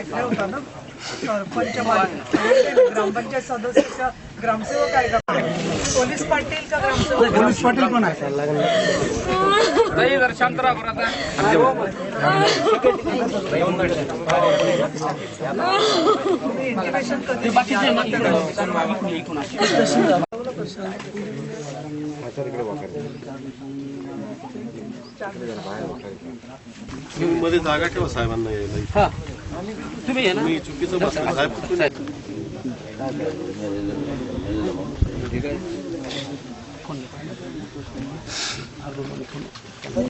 हे होता ना ग्रामपंचायत सदस्य ग्रामसेवक आहे का पोलीस पाटील का ग्रामसेवक? पोलीस पाटील पण आहे इंटिमेशन कधी सर इकडे वाकडे मध्ये जागा ठेवा साहेबांना यायला तुम्ही या ना मी चुकीचं बसलो साहेब तुम्ही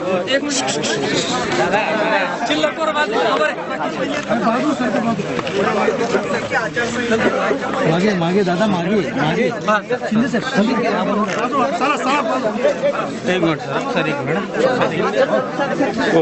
कुठून मागे मागे दादा मागे मागे। शिंदे साहेब एक मिनिट सर सर एक मिनिट हो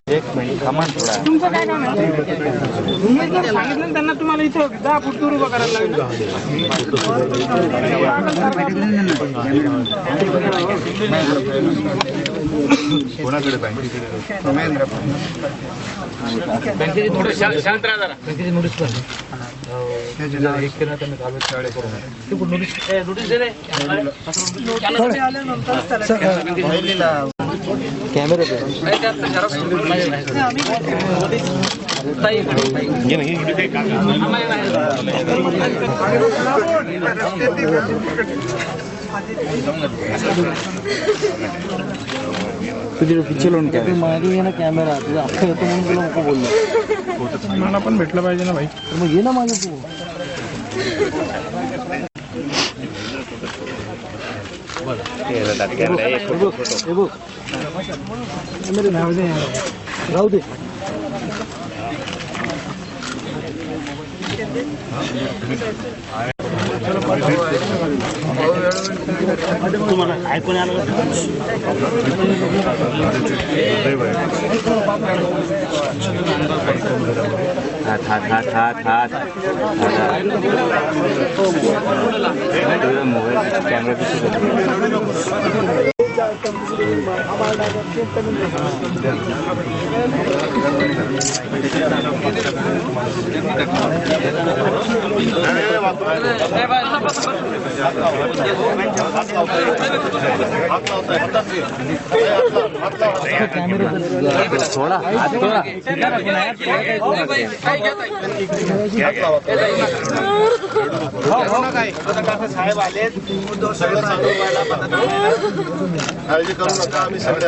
ना तुमचं काय काम आहे तुम्ही जर सांगितलं ना त्यांना तुम्हाला इथं दहा फूट दूर उभं करायला लागेल बँकेची थोडं शांत राहा जरा बँकेची नोटीस कर एक केलं त्यांना कागद शाळे करून ते पण नोटीस ए, नोटीस दे रे नोटीस आल्यानंतरच त्याला कॅमेरा तुझे पिक्चर लोन काय मागे ये ना कॅमेरा तुझा अख्खा येतो म्हणून तुला नको बोललो मला पण भेटलं पाहिजे ना भाई. तर मग ये ना मागे तू. ಕಿತ್ತೇ ದಟ್ ಕ್ಯಾಮ್ರಾ ಏ ಫೋಟೋ ಫೋಟೋ ಆಮೇಲೆ ನಾವೇ ರೌದಿ ಚಲೋ मोबाईल कॅमेरा थोडा हात थोडा साहेब आले काळजी करू नका आम्ही सगळे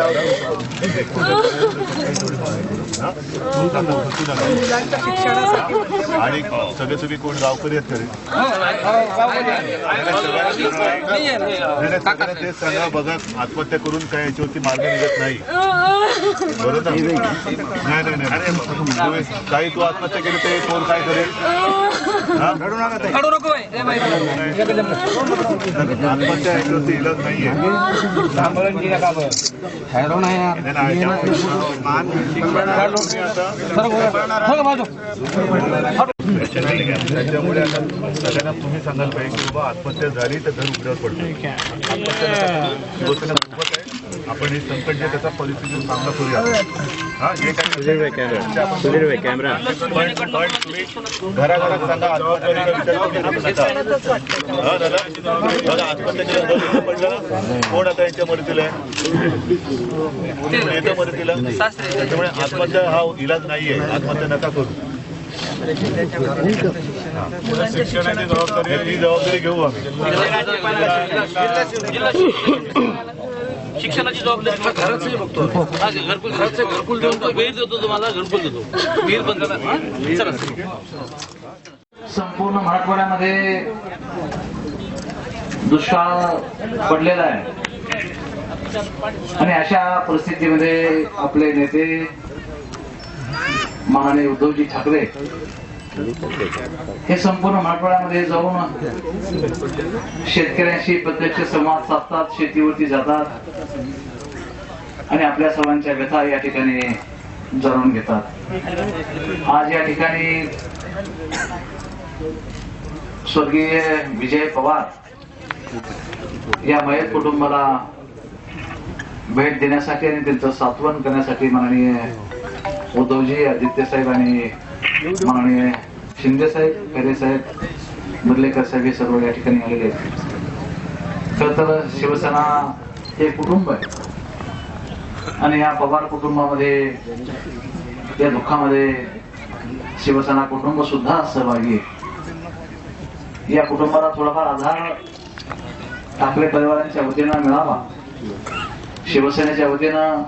आणि सगळे तुम्ही कोण गावकरी आहेत तरी सगळ्यांना तेच सांगा बघा आत्महत्या करून काय याच्यावरती मार्ग निघत नाही बरोबर नाही नाही नाही काही तू आत्महत्या केली ते कोण काय करेल आत्महत्या याच्यावरती इलाज नाहीये. नाही, नाही, याच्यावर- मान- तुम्ही आता त्याच्यामुळे आता सगळ्यांना तुम्ही सांगायला पाहिजे की बाबा आत्महत्या झाली तर घर उघड्यावर पडतं. आत्महत्या नका करू. शिवसेना सोबत आपण हे संकट जे त्याचा परिस्थितीचा सामना करूया. हा जे कॅमेरा घराघरात सांगा विचार हा पडलं कोण आता यांच्या मदतीला आहे? मदतीला? आत्महत्या हा इलाज नाहीये. आत्महत्या नका करू. शिक्षणाची जबाबदारी ती जबाबदारी घेऊ आम्ही. शिक्षणाची जबाबदारी मला घराचंही बघतो हा, घरकुल घराचं घरकुल देऊन वेळ देतो तुम्हाला घरकुल देतो. वीर बंद चला संपूर्ण मराठवाड्यामध्ये दुष्काळ पडलेला आहे. आणि अशा परिस्थितीमध्ये आपले नेते महाने उद्धवजी ठाकरे हे संपूर्ण मराठवाड्यामध्ये जाऊन शेतकऱ्यांशी प्रत्यक्ष संवाद साधतात शेतीवरती जातात आणि आपल्या सर्वांच्या व्यथा या ठिकाणी जाणून घेतात. आज या ठिकाणी स्वर्गीय विजय पवार या मयत कुटुंबाला भेट देण्यासाठी आणि त्यांचं सात्वन करण्यासाठी माननीय उद्धवजी आदित्य साहेब आणि माननीय शिंदे साहेब खरे साहेब मुरलेकर साहेब हे सर्व या ठिकाणी आलेले आहेत. खर तर शिवसेना हे कुटुंब आहे. आणि या पवार कुटुंबामध्ये या दुःखामध्ये शिवसेना कुटुंब सुद्धा सहभागी आहे. या कुटुंबाला थोडाफार आधार ठाकरे परिवारांच्या वतीनं मिळावा. शिवसेनेच्या वतीनं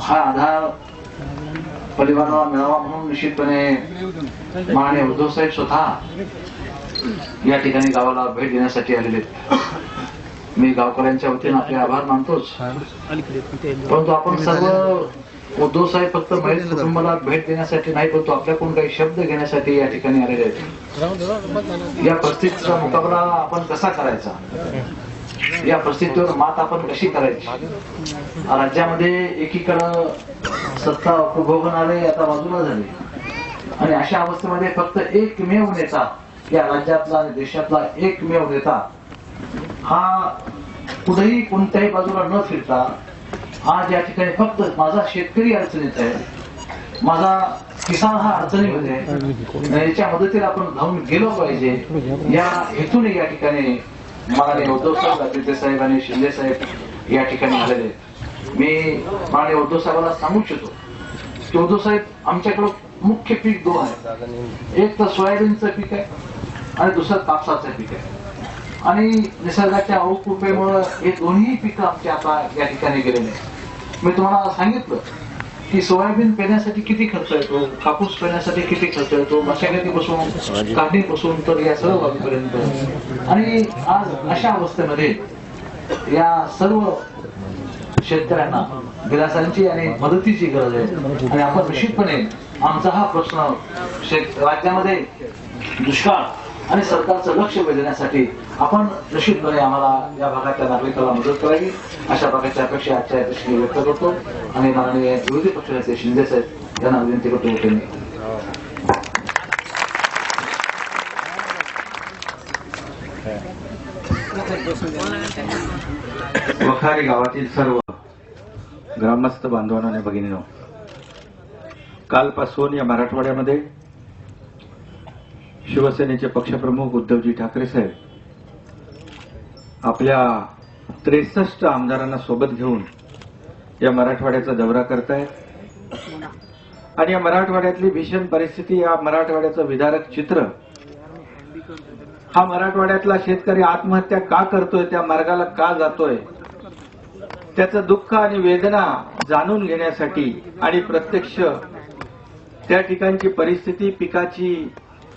हा आधार परिवाराला मिळावा म्हणून निश्चितपणे माने उद्धव साहेब स्वतः या ठिकाणी गावाला भेट देण्यासाठी आलेले मी गावकऱ्यांच्या वतीने आपले आभार मानतोच. परंतु आपण सर्व उद्धव साहेब फक्त महेश कुटुंबाला भेट देण्यासाठी नाही परंतु आपल्याकडून काही शब्द घेण्यासाठी या ठिकाणी आलेले आहेत. या परिस्थितीचा मुकाबला आपण कसा करायचा? या परिस्थितीवर मात आपण कशी करायची? राज्यामध्ये एकीकडं सत्ता उपभोगणारे आता बाजूला झाले. आणि अशा अवस्थेमध्ये फक्त एकमेव नेता या राज्यातला आणि देशातला एकमेव नेता हा कुठेही कोणत्याही बाजूला न फिरता आज या ठिकाणी फक्त माझा शेतकरी अडचणीत आहे. माझा किसान हा अडचणीमध्ये याच्या मदतीला आपण धावून गेलो पाहिजे. या हेतूने या ठिकाणी माननीय उद्धव साहेब आदित्य साहेब आणि शिंदे साहेब या ठिकाणी आलेले आहेत. मी माननीय उद्धव साहेबांना सांगू इच्छितो की उद्धव साहेब आमच्याकडं मुख्य पीक दोन आहे. एक तर सोयाबीनचं पीक आहे आणि दुसरं कापसाचं पीक आहे. आणि निसर्गाच्या अवकृपेमुळे हे दोन्ही पिकं आमच्या आता या ठिकाणी गेलेले आहेत. मी तुम्हाला सांगितलं की सोयाबीन पेरण्यासाठी किती खर्च येतो? कापूस पेरण्यासाठी किती खर्च येतो? मशागतीपासून काढणीपासून तर या सर्व बाबीपर्यंत. आणि आज अशा अवस्थेमध्ये या सर्व शेतकऱ्यांना दिलासांची आणि मदतीची गरज आहे. आणि आपण निश्चितपणे आमचा हा प्रश्न राज्यामध्ये दुष्काळ आणि सरकारचं लक्ष वेधण्यासाठी आपण निश्चितपणे आम्हाला या भागातल्या नागरिकाला मदत करावी. अशा प्रकारची अपेक्षा आजच्या या व्यक्त करतो. आणि माननीय विरोधी पक्षनेते शिंदे साहेब यांना विनंती करतो त्यांनी वखारी गावातील सर्व ग्रामस्थ बांधवांना आणि भगिनीनो कालपासून या मराठवाड्यामध्ये शिवसेनेचे पक्षप्रमुख उद्धवजी ठाकरे साहेब आपल्या त्रेसष्ट आमदारांना सोबत घेऊन या मराठवाड्याचा दौरा करतायत. आणि या मराठवाड्यातली भीषण परिस्थिती या मराठवाड्याचं विदारक चित्र हा मराठवाड्यातला शेतकरी आत्महत्या का करतोय त्या मार्गाला का जातोय त्याचं दुःख आणि वेदना जाणून घेण्यासाठी आणि प्रत्यक्ष त्या ठिकाणची परिस्थिती पिकाची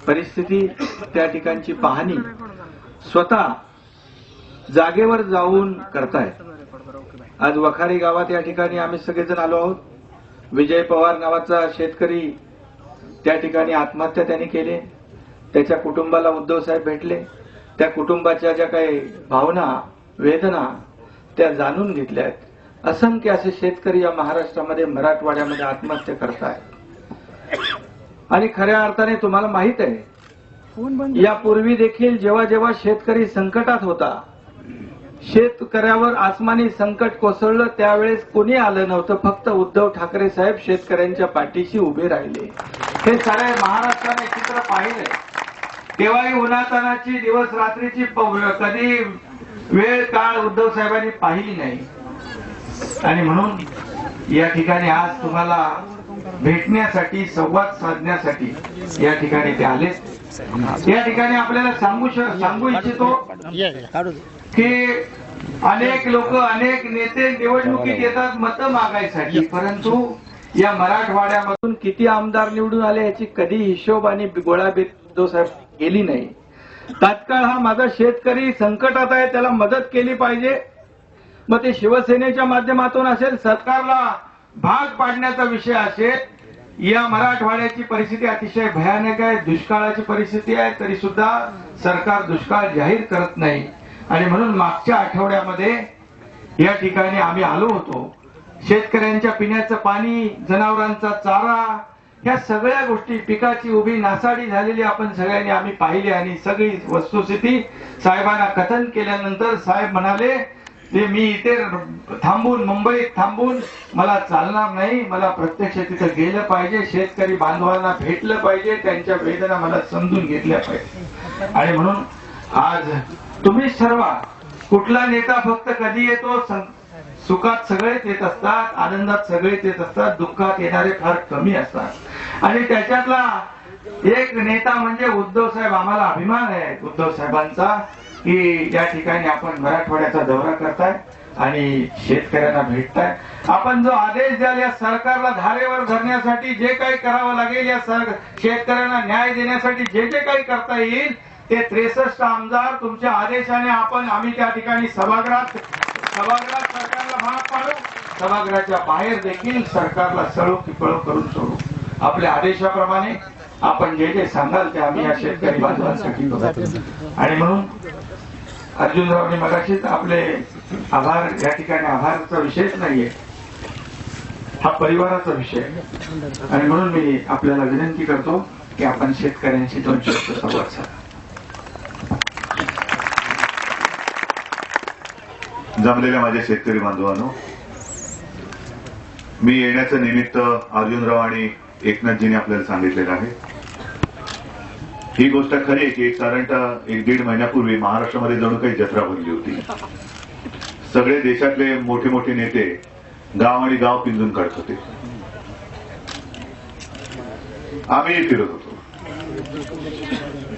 परिस्थिती त्या ठिकाणची पाहणी स्वतः जागेवर जाऊन करतायत आज वखारी गावात या ठिकाणी आम्ही सगळेजण आलो आहोत. विजय पवार नावाचा शेतकरी त्या ठिकाणी आत्महत्या त्यांनी केली. त्याच्या कुटुंबाला उद्धव साहेब भेटले. त्या कुटुंबाच्या ज्या काही भावना वेदना त्या जाणून घेतल्या आहेत असंख्य असे शेतकरी या महाराष्ट्रामध्ये मराठवाड्यामध्ये आत्महत्या करतायत. आणि खऱ्या अर्थाने तुम्हाला माहीत आहे यापूर्वी देखील जेव्हा जेव्हा शेतकरी संकटात होता शेतकऱ्यावर आसमानी संकट कोसळलं त्यावेळेस कोणी आलं नव्हतं फक्त उद्धव ठाकरे साहेब शेतकऱ्यांच्या पाठीशी उभे राहिले. हे साऱ्या महाराष्ट्राने चित्र पाहिलंय. तेव्हाही उन्हातानाची दिवस रात्रीची कधी वेळ काळ उद्धव साहेबांनी पाहिली नाही. आणि म्हणून या ठिकाणी आज तुम्हाला भेटण्यासाठी संवाद साधण्यासाठी या ठिकाणी ते आले. या ठिकाणी आपल्याला सांगू सांगू इच्छितो की अनेक लोक अनेक नेते निवडणुकीत येतात मतं मागायसाठी. परंतु या मराठवाड्यामधून किती आमदार निवडून आले याची कधी हिशोब आणि गोळाबेद साहेब केली नाही. तात्काळ हा माझा शेतकरी संकटात आहे त्याला मदत केली पाहिजे. मग ते शिवसेनेच्या माध्यमातून असेल सरकारला. भाग पाडण्याचा विषय असेल या मराठवाड्याची परिस्थिती अतिशय भयानक आहे दुष्काळाची परिस्थिती आहे तरी सुद्धा सरकार दुष्काळ जाहीर करत नाही. आणि म्हणून मागच्या आठवड्यामध्ये या ठिकाणी आम्ही आलो होतो. शेतकऱ्यांच्या पिण्याचं पाणी जनावरांचा चारा ह्या सगळ्या गोष्टी पिकाची उभी नासाडी झालेली आपण सगळ्यांनी आम्ही पाहिली आणि सगळी वस्तुस्थिती साहेबांना कथन केल्यानंतर साहेब म्हणाले ते मी इथे थांबून मुंबईत थांबून मला चालणार नाही. मला प्रत्यक्ष तिथं गेलं पाहिजे. शेतकरी बांधवांना भेटलं पाहिजे. त्यांच्या वेदना मला समजून घेतल्या पाहिजे. आणि म्हणून आज तुम्ही सर्व कुठला नेता फक्त कधी येतो? सुखात सगळेच येत असतात. आनंदात सगळेच येत असतात. दुःखात येणारे फार कमी असतात. आणि त्याच्यातला एक नेता म्हणजे उद्धव साहेब. आम्हाला अभिमान आहे उद्धव साहेबांचा. की या ठिकाणी आपण मराठवाड्याचा दौरा करताय आणि शेतकऱ्यांना भेटताय आपण जो आदेश द्याल या सरकारला धारेवर धरण्यासाठी जे काही करावं लागेल या सर शेतकऱ्यांना न्याय देण्यासाठी जे जे काही करता येईल ते त्रेसष्ट आमदार तुमच्या आदेशाने आपण आम्ही त्या ठिकाणी सभागृहात सभागृहात सरकारला भाग पाडू सभागृहाच्या बाहेर देखील सरकारला सळो की करून सोडू. आपल्या आदेशाप्रमाणे आपण जे जे सांगाल ते आम्ही या शेतकरी बांधवांसाठी आणि म्हणून अर्जुनरावने मगाशीच आपले आभार या ठिकाणी आभाराचा विषयच नाहीये. हा परिवाराचा विषय. आणि म्हणून मी आपल्याला विनंती करतो की आपण शेतकऱ्यांशी दोन शब्द संवाद साधा. जमलेल्या माझ्या शेतकरी बांधवांनो मी येण्याचं निमित्त अर्जुनराव आणि एकनाथजीने आपल्याला सांगितलेलं आहे. ही गोष्ट खरी आहे की एक साधारणतः एक दीड महिन्यापूर्वी महाराष्ट्रामध्ये जणू काही जत्रा भरली होती. सगळे देशातले मोठे मोठे नेते गाव आणि गाव पिंजून काढत होते. आम्ही फिरत होतो.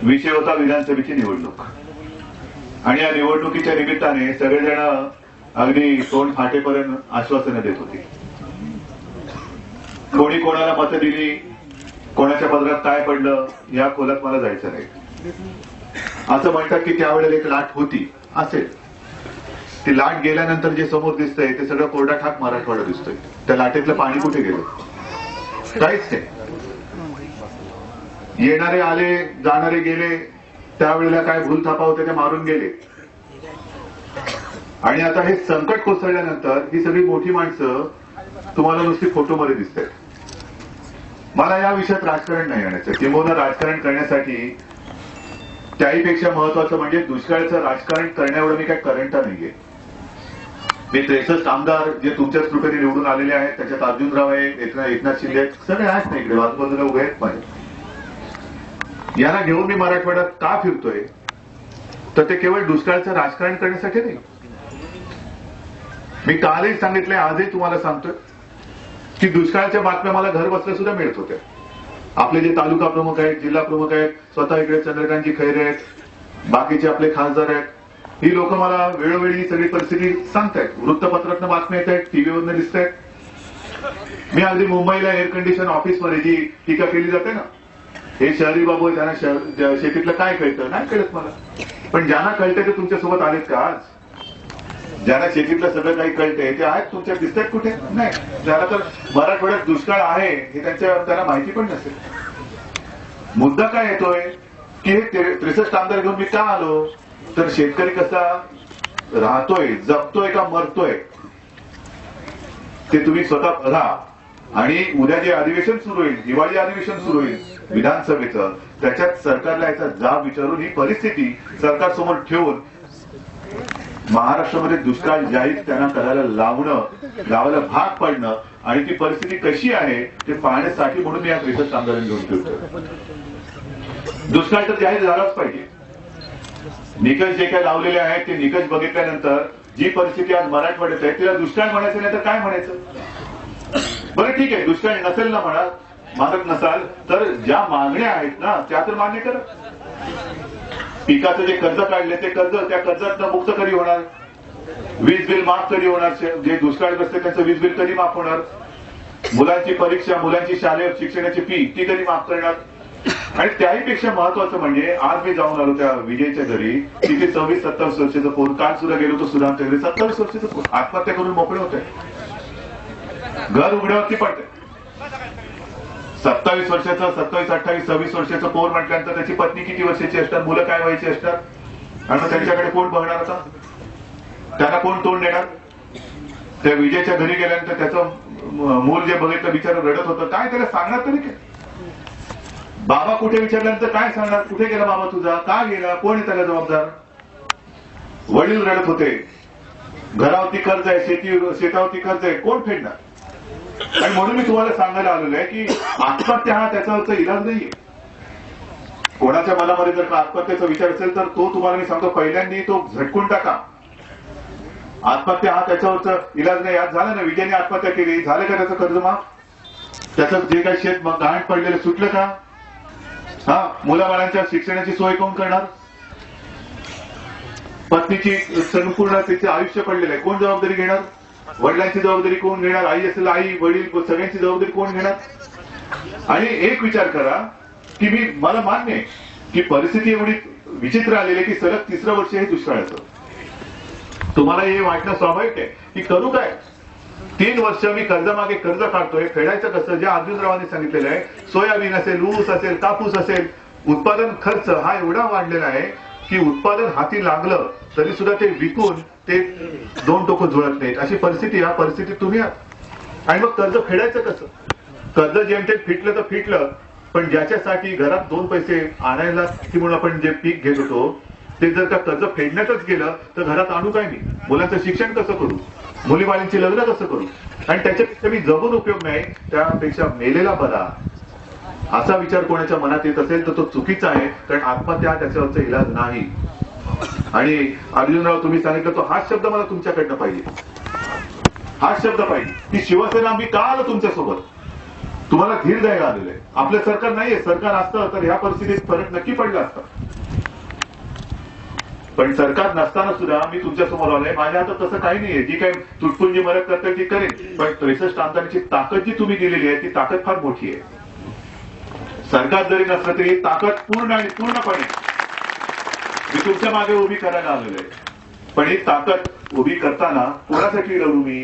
विषय होता विधानसभेची निवडणूक. आणि या निवडणुकीच्या निमित्ताने सगळेजण अगदी तोंड फाटेपर्यंत आश्वासनं देत होते. कोणी कोणाला मतं दिली कोणाच्या पदरात काय पडलं या खोलात मला जायचं नाही. असं म्हणतात की त्यावेळेला एक लाट होती असेल. ती लाट गेल्यानंतर जे समोर दिसतंय ते सगळं कोरडा ठाक मराठवाडा दिसतोय. त्या लाटेतलं पाणी कुठे गेलं? काहीच नाही. येणारे आले जाणारे गेले त्यावेळेला काय भूल थापा होते ते मारून गेले. आणि आता हे संकट कोसळल्यानंतर ही सगळी मोठी माणसं तुम्हाला नुसती फोटोमध्ये दिसत आहेत मला या विषयात राजकारण नाही आणायचं. किंबहुना राजकारण करण्यासाठी त्याहीपेक्षा महत्वाचं म्हणजे दुष्काळाचं राजकारण करण्यावर मी काय करंटा नाहीये. मी त्रेसष्ट आमदार जे तुमच्याच कृपेने निवडून आलेले आहेत त्याच्यात अर्जुनराव आहे एकनाथ एकनाथ शिंदे आहेत सगळे आहेत ना इकडे बाजूबाजूला उभे आहेत माझे. याला घेऊन मी मराठवाड्यात का फिरतोय? तर ते केवळ दुष्काळाचं राजकारण करण्यासाठी नाही. मी कालही सांगितलंय आजही तुम्हाला सांगतोय. की दुष्काळाच्या बातम्या मला घर बसल्या सुद्धा मिळत होत्या. आपले जे तालुका प्रमुख आहेत जिल्हा प्रमुख आहेत स्वतः इकडे चंद्रकांतजी खैरे आहेत बाकीचे आपले खासदार आहेत ही लोक मला वेळोवेळी सगळी परिस्थिती सांगतायत. वृत्तपत्रातनं बातम्या येत आहेत टीव्हीवरनं दिसत आहेत. मी अगदी मुंबईला एअर कंडिशन ऑफिसमध्ये जी टीका केली जाते ना. हे शहरी बाबू आहे, त्यांना शेतीतलं काय कळतं? नाही कळत मला. पण ज्यांना कळतंय ते तुमच्यासोबत आलेत का आज? ज्यांना शेतीतलं सगळं काही कळतंय ते आहेत तुमच्या दिसतात कुठे? नाही. ज्याला तर मराठवाड्यात दुष्काळ आहे हे त्यांच्या त्यांना माहिती पण नसेल. मुद्दा काय येतोय? की हे त्रेसष्ट आमदार घेऊन मी का आलो? तर शेतकरी कसा राहतोय जपतोय का मरतोय? ते तुम्ही स्वतः बघा. आणि उद्या जे अधिवेशन सुरू होईल दिवाळी अधिवेशन सुरू होईल विधानसभेचं त्याच्यात सरकारला याचा जाब विचारून ही परिस्थिती सरकार समोर ठेवून महाराष्ट्रामध्ये दुष्काळ जाहीर त्यांना करायला लावणं लावायला भाग पडणं आणि ती परिस्थिती कशी आहे ते पाहण्यासाठी म्हणून मी या रिसर्च आंदोलन घेऊन ठेवतो दुष्काळ तर जाहीर झालाच पाहिजे. निकष जे काय लावलेले आहेत ते निकष बघितल्यानंतर जी परिस्थिती आज मराठवाड्यात आहे तिला दुष्काळ म्हणायचं नाही तर काय म्हणायचं? बरं ठीक आहे दुष्काळ नसेल ना म्हणा मानत नसाल तर ज्या मागण्या आहेत ना त्या तर मान्य करा. पिकाचं जे कर्ज काढले ते कर्ज त्या कर्जात मुक्त कधी होणार? वीज बिल माफ कधी होणार? जे दुष्काळग्रस्त त्यांचं वीज बिल कधी माफ होणार? मुलांची परीक्षा मुलांची शालेय शिक्षणाची फी ती कधी माफ करणार? आणि त्याही पेक्षा महत्वाचं म्हणजे आज मी जाऊन आलो त्या विजयच्या घरी तिथे सव्वीस सत्तावीस वर्षाचा फोन काल सुद्धा गेलो होतो सुधामच्या घरी सत्तावीस वर्षाचा फोन आत्महत्या करून मोकळे होते. घर उघड्यावरती पडते सत्तावीस वर्षाचं सत्तावीस अठ्ठावीस सव्वीस वर्षाचं पोर म्हटल्यानंतर त्याची पत्नी किती वर्षाची असतात? मुलं काय व्हायची असतात? आणि त्यांच्याकडे कोण बघणार आता? त्यांना कोण तोंड देणार? त्या विजयच्या घरी गेल्यानंतर त्याचं मूल जे बघितलं बिचारं रडत होतं. काय त्याला सांगणार तरी काय? बाबा कुठे विचारल्यानंतर काय सांगणार? कुठे गेला बाबा तुझा? का गेला? कोण आहे त्याला जबाबदार? वडील रडत होते. घरावरती कर्ज आहे शेती शेतावरती कर्ज आहे. कोण फेडणार? आणि म्हणून मी तुम्हाला सांगायला आलेलो आहे की आत्महत्या हा त्याचा इलाज नाहीये. कोणाच्या मनामध्ये जर का आत्महत्येचा विचार असेल तर तो तुम्हाला मी सांगतो पहिल्यांदा तो झटकून टाका. आत्महत्या हा त्याच्यावरचा इलाज नाही. आज झालं ना विजयने आत्महत्या केली. झालं का त्याचं कर्ज माफ त्याचं जे काही शेत मग गहाण पडलेलं सुटलं का? हा मुलाबाळांच्या शिक्षणाची सोय कोण करणार? पत्नीची संपूर्ण तिचे आयुष्य पडलेलं आहे. कोण जबाबदारी घेणार? वडिलांची जबाबदारी कोण घेणार? आई असेल आई वडील सगळ्यांची जबाबदारी कोण घेणार? आणि एक विचार करा की मी मला मान्य आहे की परिस्थिती एवढी विचित्र आलेली की सलग तिसरं वर्ष हे दुष्काळाचं तुम्हाला हे वाटणं स्वाभाविक आहे की करू काय? तीन वर्ष मी कर्जमागे कर्ज काढतोय. फेडायचं कसं? जे अर्जुनरावांनी सांगितलेलं आहे सोयाबीन असेल ऊस असेल कापूस असेल उत्पादन खर्च हा एवढा वाढलेला आहे की उत्पादन हाती लागलं तरी सुद्धा ते विकून ते दोन टोकं जुळत नाहीत. अशी परिस्थिती या परिस्थितीत तुम्ही आहात आणि मग कर्ज फेडायचं कसं? कर्ज जेमतेम फिटलं तर फिटलं पण ज्याच्यासाठी घरात दोन पैसे आणायला म्हणून आपण जे पीक घेत होतो ते जर का कर्ज फेडण्यातच गेलं तर घरात आणू काय नाही मुलांचं शिक्षण कसं करू? मुलीबाळींची लग्न कसं करू? आणि त्याच्यापेक्षा मी जगून उपयोग नाही त्यापेक्षा मेलेला बरा. असा विचार कोणाच्या मनात येत असेल तर तो चुकीचा आहे कारण आत्महत्या त्याच्यावरचा इलाज नाही. आणि अर्जुनराव तुम्ही सांगितलं तो हाच शब्द मला तुमच्याकडनं पाहिजे. हाच शब्द पाहिजे. की शिवसेना मी का आलो तुमच्यासोबत? तुम्हाला धीर द्यायला आलेलं आहे. आपलं सरकार नाहीये. सरकार असतं तर ह्या परिस्थितीत फरक नक्की पडला असता. पण सरकार नसताना सुद्धा मी तुमच्यासमोर आलोय. माझ्या हातात तसं काही नाहीये. जी काही तुटपुंजी मदत करते ती करेन. पण त्रेसष्ट आमदारांची ताकद जी तुम्ही दिलेली आहे ती ताकद फार मोठी आहे. सरकार जरी नसलं तरी ताकद पूर्ण आणि पूर्णपणे मी तुमच्या मागे उभी करायला आलेलो आहे. पण ही ताकद उभी करताना कोणासाठी लढू मी?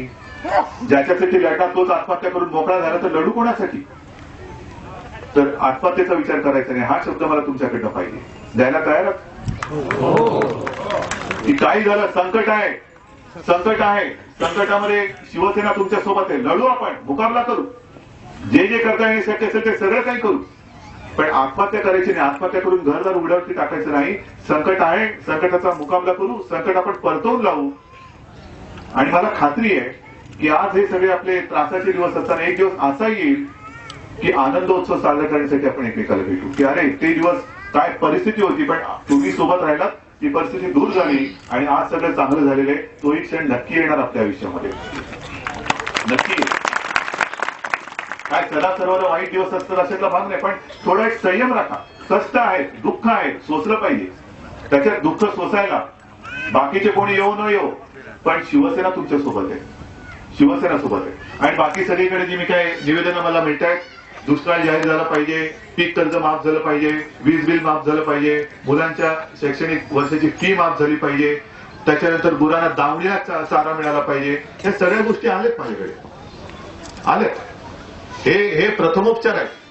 ज्याच्यासाठी लढणार तोच आत्महत्या करून मोकळा झाला तर लढू कोणासाठी? तर आत्महत्येचा विचार करायचा नाही. हा शब्द मला तुमच्याकडनं पाहिजे. द्यायला तयार की काही झालं संकट आहे. संकट आहे. संकटामध्ये शिवसेना तुमच्यासोबत आहे. लढू आपण. मुकाबला करू. जे जे करता येईल शक्य असेल ते सगळं काही करू. पण आत्महत्या करायची नाही आत्महत्या करून घरदार उघड्यावरती टाकायचं नाही संकट आहे संकटाचा मुकाबला करू संकट आपण परतवून लावू. आणि मला खात्री आहे की आज हे सगळे आपले त्रासाचे दिवस असताना एक दिवस असा येईल की आनंदोत्सव साजरा करण्यासाठी आपण एकमेकाला भेटू. की अरे ते दिवस काय परिस्थिती होती पण तुम्ही सोबत राहिलात ती परिस्थिती दूर झाली आणि आज सगळं चांगलं झालेलं आहे. तोही क्षण नक्की येणार आपल्या आयुष्यामध्ये. नक्की. काय सदा सर्वांना वाईट दिवस असतात अशातला भाग नाही पण थोडा एक संयम राखा. कष्ट आहे दुःख आहे सोसलं पाहिजे. त्याच्यात दुःख सोसायला. बाकीचे कोणी येऊ न येऊ. पण शिवसेना तुमच्यासोबत आहे. शिवसेना सोबत आहे. आणि बाकी सगळीकडे जी मी काय निवेदनं मला मिळत आहेत दुष्काळ जाहीर झाला पाहिजे पीक कर्ज माफ झालं पाहिजे वीज बिल माफ झालं पाहिजे मुलांच्या शैक्षणिक वर्षाची फी माफ झाली पाहिजे त्याच्यानंतर गुरांना दावणीला चारा मिळाला पाहिजे या सगळ्या गोष्टी आल्यात माझ्याकडे. आलेत. हे हे प्रथमोपचार आहे